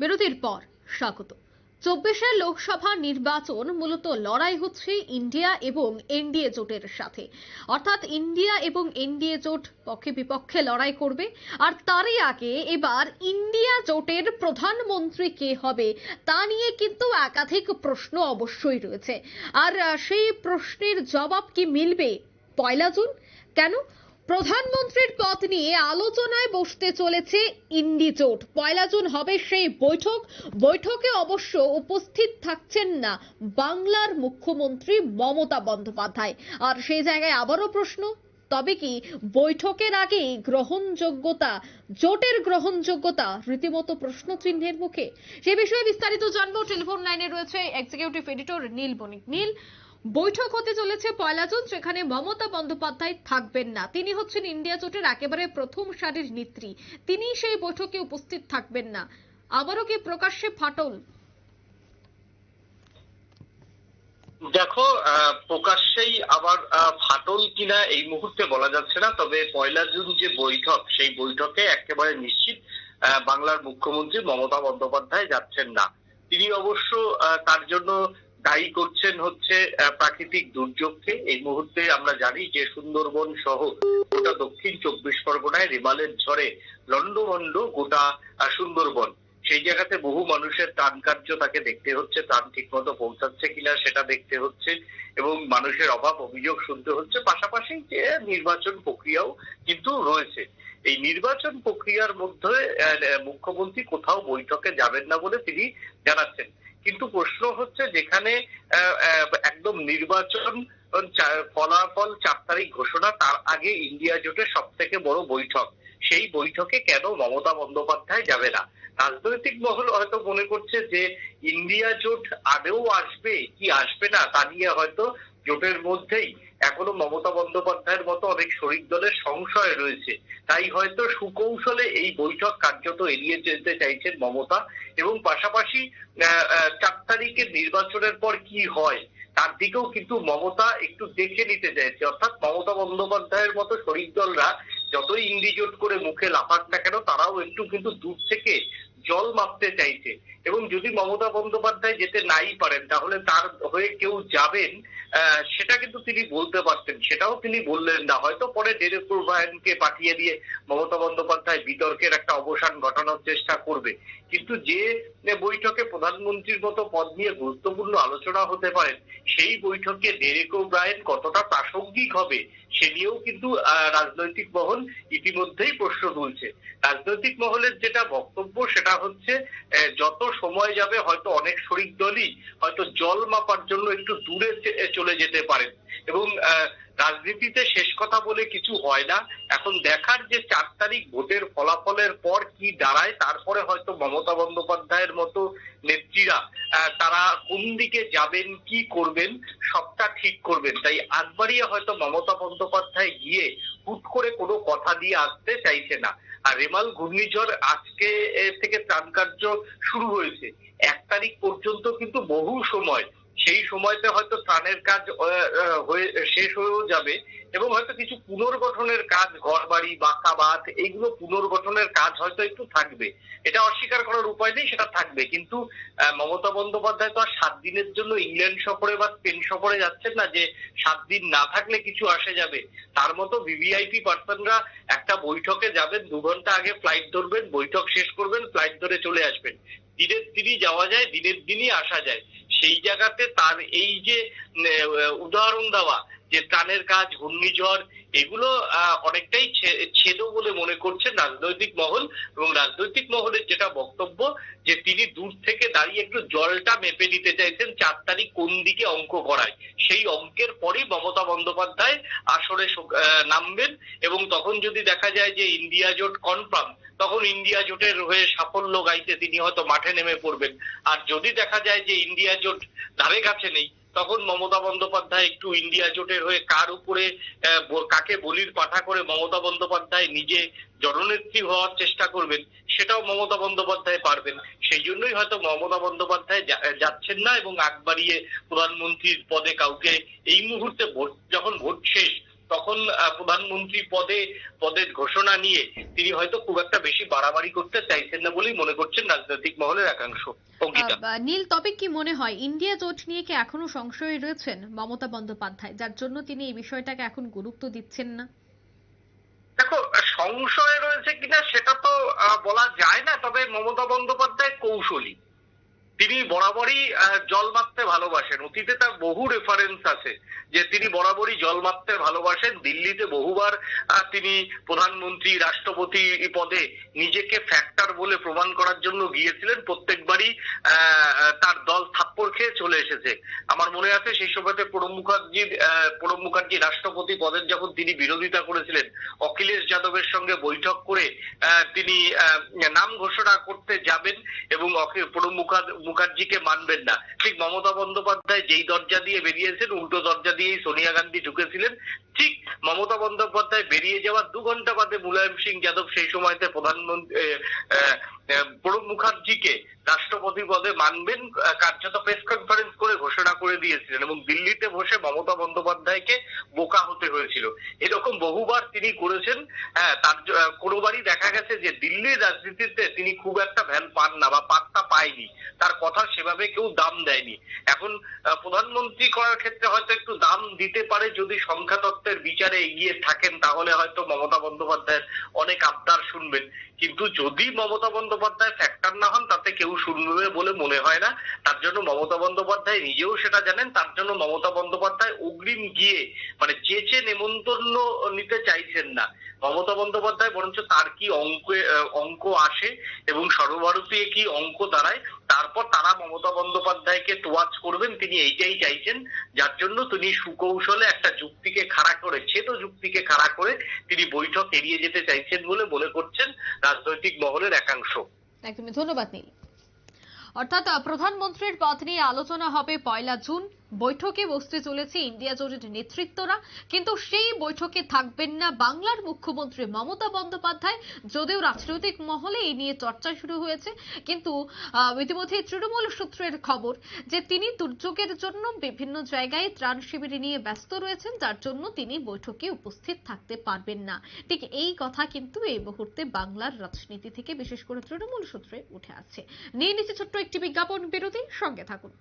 বিরতির পর স্বাগত। চব্বিশের লোকসভা নির্বাচন মূলত লড়াই হচ্ছে ইন্ডিয়া এবং এনডিএ জোটের সাথে। অর্থাৎ ইন্ডিয়া এবং এনডিএ জোট পক্ষে বিপক্ষে লড়াই করবে। আর তারই আগে এবার ইন্ডিয়া জোটের প্রধানমন্ত্রী কে হবে তা নিয়ে কিন্তু একাধিক প্রশ্ন অবশ্যই রয়েছে। আর সেই প্রশ্নের জবাব কি মিলবে পয়লা জুন? কেন? প্রধানমন্ত্রীর পদ নিয়ে আলোচনায় বসতে চলেছে ইন্ডি জোট। পয়লা জুন হবে সেই বৈঠক। বৈঠকে অবশ্য উপস্থিত থাকছেন না বাংলার মুখ্যমন্ত্রী মমতা বন্দ্যোপাধ্যায়। আর সেই জায়গায় আবারও প্রশ্ন, তবে কি বৈঠকের আগেই গ্রহণযোগ্যতা, জোটের গ্রহণযোগ্যতা রীতিমতো প্রশ্ন চিহ্নের মুখে? সে বিষয়ে বিস্তারিত জানব। টেলিফোন লাইনে রয়েছে এক্সিকিউটিভ এডিটর নীল বণিক। নীল বৈঠক হতে চলেছে পয়লা জুন, যেখানে মমতা বন্দ্যোপাধ্যায় থাকবেন না। তিনি হচ্ছেন ইন্ডিয়া জোটের একেবারে প্রথম সারির নেত্রী। তিনি সেই বৈঠকে উপস্থিত থাকবেন না। আবারও কি প্রকাশ্যে ফাটল? দেখো প্রকাশ্যেই আবার ফাটল কিনা এই মুহূর্তে বলা যাচ্ছে না, তবে পয়লা জুন যে বৈঠক, সেই বৈঠকে একেবারে নিশ্চিত বাংলার মুখ্যমন্ত্রী মমতা বন্দ্যোপাধ্যায় যাচ্ছেন না। তিনি অবশ্য তার জন্য দায়ী করছেন হচ্ছে প্রাকৃতিক দুর্যোগকে। এই মুহূর্তে আমরা জানি যে সুন্দরবন সহ গোটা দক্ষিণ চব্বিশ পরগনায় রিমালের ঝড়ে লন্ডভন্ড গোটা সুন্দরবন। সেই জায়গাতে বহু মানুষের ত্রাণ কার্য তাকে দেখতে হচ্ছে, ত্রাণ ঠিক মতো পৌঁছাচ্ছে কিনা সেটা দেখতে হচ্ছে এবং মানুষের অভাব অভিযোগ শুনতে হচ্ছে। পাশাপাশি যে নির্বাচন প্রক্রিয়াও কিন্তু রয়েছে। এই নির্বাচন প্রক্রিয়ার মধ্যে মুখ্যমন্ত্রী কোথাও বৈঠকে যাবেন না বলে তিনি জানাচ্ছেন। কিন্তু প্রশ্ন হচ্ছে যেখানে একদম নির্বাচন ফলাফল চার তারিখ ঘোষণা, তার আগে ইন্ডিয়া জোটের সব থেকে বড় বৈঠক। সেই বৈঠকে কেন মমতা বন্দ্যোপাধ্যায় যাবে না? রাজনৈতিক মহল হয়তো মনে করছে যে ইন্ডিয়া জোট আদেও আসবে, কি আসবে না, তা নিয়ে হয়তো জোটের মধ্যেই এখনও মমতা বন্দ্যোপাধ্যায়ের মতো অনেক শরিক দলের সংশয় রয়েছে। তাই হয়তো সুকৌশলে এই বৈঠক কার্যত এড়িয়ে যেতে চাইছেন মমতা এবং পাশাপাশি চার তারিখের নির্বাচনের পর কি হয়, তার দিকেও কিন্তু মমতা একটু দেখে নিতে চাইছে। অর্থাৎ মমতা বন্দ্যোপাধ্যায়ের মতো শরিক দলরা যতই ইন্ডিজোট করে মুখে লাফাক না কেন, তারাও একটু কিন্তু দূর থেকে জল মাপতে চাইছে। এবং যদি মমতা বন্দ্যোপাধ্যায় যেতে নাই পারেন, তাহলে তার হয়ে কেউ যাবেন সেটা কিন্তু তিনি বলতে পারতেন। সেটাও তিনি বললেন না। হয়তো পরে ডেরেক প্রভায়নকে পাঠিয়ে দিয়ে মমতা বন্দ্যোপাধ্যায় বিতর্কের একটা অবসান ঘটানোর চেষ্টা করবে। কিন্তু যে বৈঠকে প্রধানমন্ত্রীর মতো পদ নিয়ে গুরুত্বপূর্ণ আলোচনা হতে পারেন সেই বৈঠকে ডেরেক ব্রায়েন কতটা প্রাসঙ্গিক হবে, সে নিয়েও কিন্তু রাজনৈতিক মহল ইতিমধ্যেই প্রশ্ন তুলছে। রাজনৈতিক মহলের যেটা বক্তব্য, সেটা হচ্ছে আহ, যত সময় যাবে হয়তো অনেক শরিক দলই হয়তো জল মাপার জন্য একটু দূরে চলে যেতে পারেন। এবং রাজনীতিতে শেষ কথা বলে কিছু হয় না। এখন দেখার যে চার তারিখ ভোটের ফলাফলের পর কি দাঁড়ায়, তারপরে হয়তো মমতা বন্দ্যোপাধ্যায়ের মতো নেত্রীরা তারা কোন দিকে যাবেন, কি করবেন, সবটা ঠিক করবেন। তাই আগবাড়িয়ে হয়তো মমতা বন্দ্যোপাধ্যায় গিয়ে হুট করে কোনো কথা দিয়ে আসতে চাইছে না। আর রেমাল ঘূর্ণিঝড় আজকে থেকে ত্রাণ কার্য শুরু হয়েছে। এক তারিখ পর্যন্ত কিন্তু বহু সময় সেই সময়তে হয়তো ত্রাণের কাজ হয়ে, শেষ হয়েও যাবে এবং হয়তো কিছু পুনর্গঠনের কাজ ঘর বাড়ি বাঁধ এইগুলো পুনর্গঠনের কাজ হয়তো একটু থাকবে। এটা অস্বীকার করার উপায় নেই, সেটা থাকবে। কিন্তু মমতা বন্দ্যোপাধ্যায় তো আর সাত দিনের জন্য ইংল্যান্ড সফরে বা স্পেন সফরে যাচ্ছেন না যে সাত দিন না থাকলে কিছু আসে যাবে। তার মতো ভিভিআইপি পার্সনরা একটা বৈঠকে যাবেন, দু ঘণ্টা আগে ফ্লাইট ধরবেন, বৈঠক শেষ করবেন ফ্লাইট ধরে চলে আসবেন। দিনের দিনই যাওয়া যায়, দিনের দিনই আসা যায়। সেই জায়গাতে তার এই যে উদাহরণ দেওয়া যে ত্রাণের কাজ ঘূর্ণিঝড় এগুলো অনেকটাই ছেদ বলে মনে করছেন রাজনৈতিক মহল এবং রাজনৈতিক মহলের যেটা বক্তব্য যে তিনি দূর থেকে দাঁড়িয়ে একটু জলটা মেপে নিতে চাইছেন চার তারিখ কোন দিকে অঙ্ক করায়। সেই অঙ্কের পরই মমতা বন্দ্যোপাধ্যায় আসরে নামবেন এবং তখন যদি দেখা যায় যে ইন্ডিয়া জোট কনফার্ম তখন ইন্ডিয়া জোটের হয়ে সাফল্য গাইতে তিনি হয়তো মাঠে নেমে পড়বেন। আর যদি দেখা যায় যে ইন্ডিয়া জোট ধারে কাছে নেই তখন মমতা বন্দ্যোপাধ্যায় একটু ইন্ডিয়া জোটের হয়ে কার উপরে কাকে বলির পাঠা করে মমতা বন্দ্যোপাধ্যায় নিজে জননেত্রী হওয়ার চেষ্টা করবেন, সেটাও মমতা বন্দ্যোপাধ্যায় পারবেন। সেই জন্যই হয়তো মমতা বন্দ্যোপাধ্যায় যাচ্ছেন না এবং আগ বাড়িয়ে প্রধানমন্ত্রীর পদে কাউকে এই মুহূর্তে ভোট, যখন ভোট শেষ তখন প্রধানমন্ত্রী পদে পদের ঘোষণা নিয়ে তিনি হয়তো খুব একটা বেশি বাড়াবাড়ি করতে চাইছেন না বলেই মনে করছেন রাজনৈতিক মহলের একাংশ। নীল তবে কি মনে হয় ইন্ডিয়া জোট নিয়ে কি এখনও সংশয়ে রয়েছেন মমতা বন্দ্যোপাধ্যায় যার জন্য তিনি এই বিষয়টাকে এখন গুরুত্ব দিচ্ছেন না? দেখো সংশয় রয়েছে কিনা সেটা তো বলা যায় না তবে মমতা বন্দ্যোপাধ্যায় কৌশলী। তিনি বরাবরই জল মারতে ভালোবাসেন। অতীতে তার বহু রেফারেন্স আছে যে তিনি বরাবরই জল মারতে ভালোবাসেন। দিল্লিতে বহুবার তিনি প্রধানমন্ত্রী, রাষ্ট্রপতি পদে নিজেকে ফ্যাক্টর বলে প্রমাণ করার জন্য গিয়েছিলেন। প্রত্যেকবারই তার দল থাপ্পড় খেয়ে চলে এসেছে। আমার মনে আছে সেই সময়তে প্রণব মুখার্জির প্রণব মুখার্জি রাষ্ট্রপতি পদের যখন তিনি বিরোধিতা করেছিলেন, অখিলেশ যাদবের সঙ্গে বৈঠক করে তিনি নাম ঘোষণা করতে যাবেন এবং প্রণব মুখার- মুখার্জিকে মানবেন না। ঠিক মমতা বন্দ্যোপাধ্যায় যেই দরজা দিয়ে বেরিয়েছেন, উল্টো দরজা দিয়েই সোনিয়া গান্ধী ঢুকেছিলেন। ঠিক মমতা বন্দ্যোপাধ্যায় বেরিয়ে যাওয়ার দু ঘণ্টা বাদে মুলায়ম সিং যাদব সেই সময়তে প্রধানমন্ত্রী প্রণব মুখার্জিকে রাষ্ট্রপতি পদে মানবেন কার্যত প্রেস কনফারেন্স করে ঘোষণা করে দিয়েছিলেন এবং দিল্লিতে বসে মমতা বন্দ্যোপাধ্যায়কে বোকা হতে হয়েছিল। এরকম বহুবার তিনি করেছেন হ্যাঁ তার কোনোবারই দেখা গেছে যে দিল্লির রাজনীতিতে তিনি খুব একটা ভ্যান পান না বা পাত্তা পায়নি। তার কথা সেভাবে কেউ দাম দেয়নি। এখন প্রধানমন্ত্রী করার ক্ষেত্রে হয়তো একটু দাম দিতে পারে যদি সংখ্যা তত্ত্বের বিচারে এগিয়ে থাকেন, তাহলে হয়তো মমতা বন্দ্যোপাধ্যায়ের অনেক আবদার শুনবেন। কিন্তু যদি মমতা বন্দ্যোপাধ্যায় ফ্যাক্টর না হন, তাতে কেউ শুনবে বলে মনে হয় না। তার জন্য মমতা বন্দ্যোপাধ্যায় নিজেও সেটা জানেন। তার জন্য মমতা বন্দ্যোপাধ্যায় অগ্রিম গিয়ে মানে চেচে নেমন্তন্ন নিতে চাইছেন না। মমতা বন্দ্যোপাধ্যায় বরঞ্চ তার কি অঙ্কে অঙ্ক আসে এবং সর্বভারতীয় কি অঙ্ক দাঁড়ায় তারপর তারা মমতা বন্দ্যোপাধ্যায়কে তোয়াজ করবেন, তিনি এইটাই চাইছেন। যার জন্য তিনি সুকৌশলে একটা যুক্তিকে খাড়া করে, ছেদ যুক্তিকে খাড়া করে তিনি বৈঠক এড়িয়ে যেতে চাইছেন বলে মনে করছেন রাজনৈতিক মহলের একাংশ। একদমই, ধন্যবাদ নীল। অর্থাৎ প্রধানমন্ত্রীর পদ নিয়ে আলোচনা হবে পয়লা জুন। বৈঠকে বসতে চলেছে ইন্ডিয়া জোটের নেতৃত্বরা। কিন্তু সেই বৈঠকে থাকবেন না বাংলার মুখ্যমন্ত্রী মমতা বন্দ্যোপাধ্যায়, যদিও রাজনৈতিক মহলে এই নিয়ে চর্চা শুরু হয়েছে। কিন্তু ইতিমধ্যে তৃণমূল সূত্রের খবর যে তিনি দুর্যোগের জন্য বিভিন্ন জায়গায় ত্রাণ শিবির নিয়ে ব্যস্ত রয়েছেন, যার জন্য তিনি বৈঠকে উপস্থিত থাকতে পারবেন না। ঠিক এই কথা কিন্তু এই মুহূর্তে বাংলার রাজনীতি থেকে, বিশেষ করে তৃণমূল সূত্রে উঠে আসছে। নিয়ে নিচ্ছে ছোট্ট একটি বিজ্ঞাপন বিরতি, সঙ্গে থাকুন।